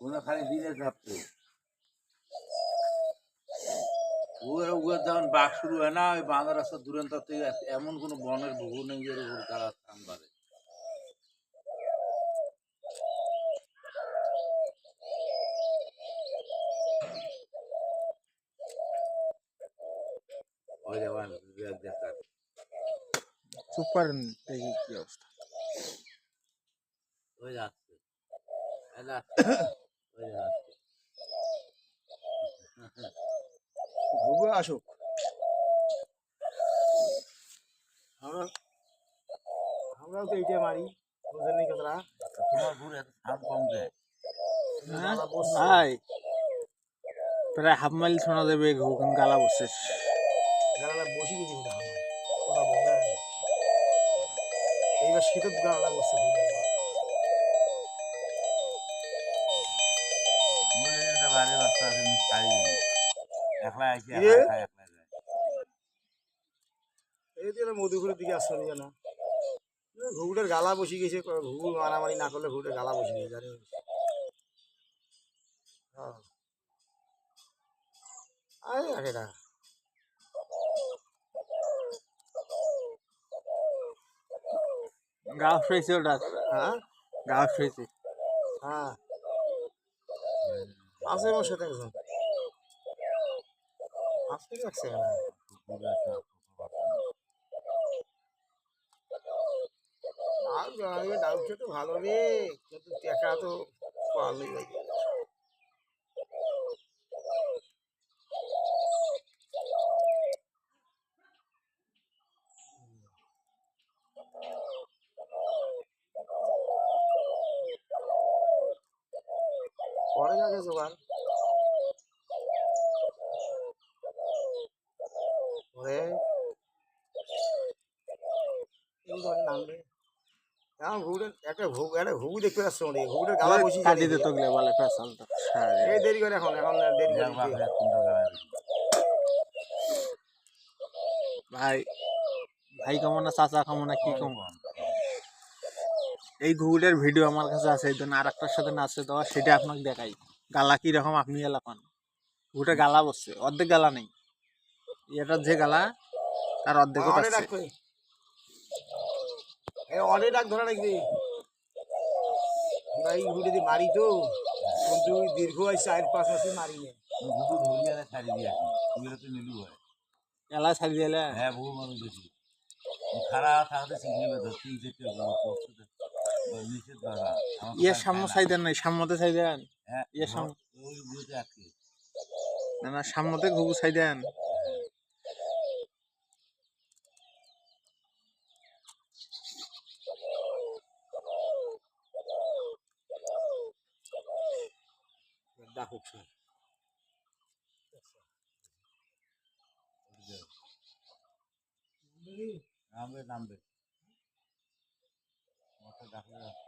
ওরা খালি দিনে থাকতো উয়ার উয়ার যখন বাঘ শুরু হয় না ওই বাংলা রাস্তার দুরান্ত থেকে এমন কোনো বনের ভূ নেই যে ওর তারা স্থান বাড়ে করেন দেখি কি অবস্থা। ওই যাচ্ছে। ঘুঘু আসুক। আমরা আমরাও তো এইটা মারি বুঝলেন নি কথাটা? তোমার ঘুরে থাম কম যায় হ্যাঁ? ভাই প্রায় হাফ মাইল শোনা যাবে ঘুম গালা বসে গালাটা বসে গেছি ওরা বোঝা এইবার শীতের গালাটা বসছে বাড়ি বাচ্চা আছে আমি ছাড়ি একলা এই মধুপুরের দিকে না ঘুঘুটার গালা বসে গেছে ঘুঘু মারামারি না করলে ঘুঘুটার গালা বসে গেছে জানি হ্যাঁ। আরে আরে না। গা শুয়েছে ওটা। হ্যাঁ? গা শুয়েছে। হ্যাঁ। আছে আমার সাথে একজন। লাগছে না আর ডাউট তো ভালো রে। কিন্তু টাকা তো পারলেই লাগে পরে যাবে জোগাড় নামবে একটা ঘুঘু একটা ঘুঘু দেখতে পাচ্ছ মনে ঘুঘুটের গালা বসি কাটি দিত গেলে বলে এই দেরি করে এখন এখন দেরি করে ভাই ভাই কেমন না চাচা কেমন না কি কেমন এই ঘুঘুটের ভিডিও আমার কাছে আছে এই জন্য আর একটার সাথে নাচে দেওয়া সেটা আপনাকে দেখাই। গালা কি রকম আপনি এলাকান? ঘুঘুটে গালা বসছে অর্ধেক গালা নেই। এটার যে গালা তার অর্ধেকও পাচ্ছে অনেক ডাক ধরা রাখবি আমরা এই ঘুরে দিয়ে মারি তো কিন্তু দীর্ঘ চার পাঁচ মাসই মারি না। বুকু ধরিয়ে ছাড়ি দিয়ে আসি। তো নিলু হয়। এলা ছাড়ি দিলে? হ্যাঁ বহু মানুষ খারাপ থাকতে আমার ইয়ের সামনে খায় না। চাই দেন নাই সামনেতে চাই দেন হ্যাঁ ইয়ের সামনে না না ঘুঘু শুনে নামবে। Ang dami.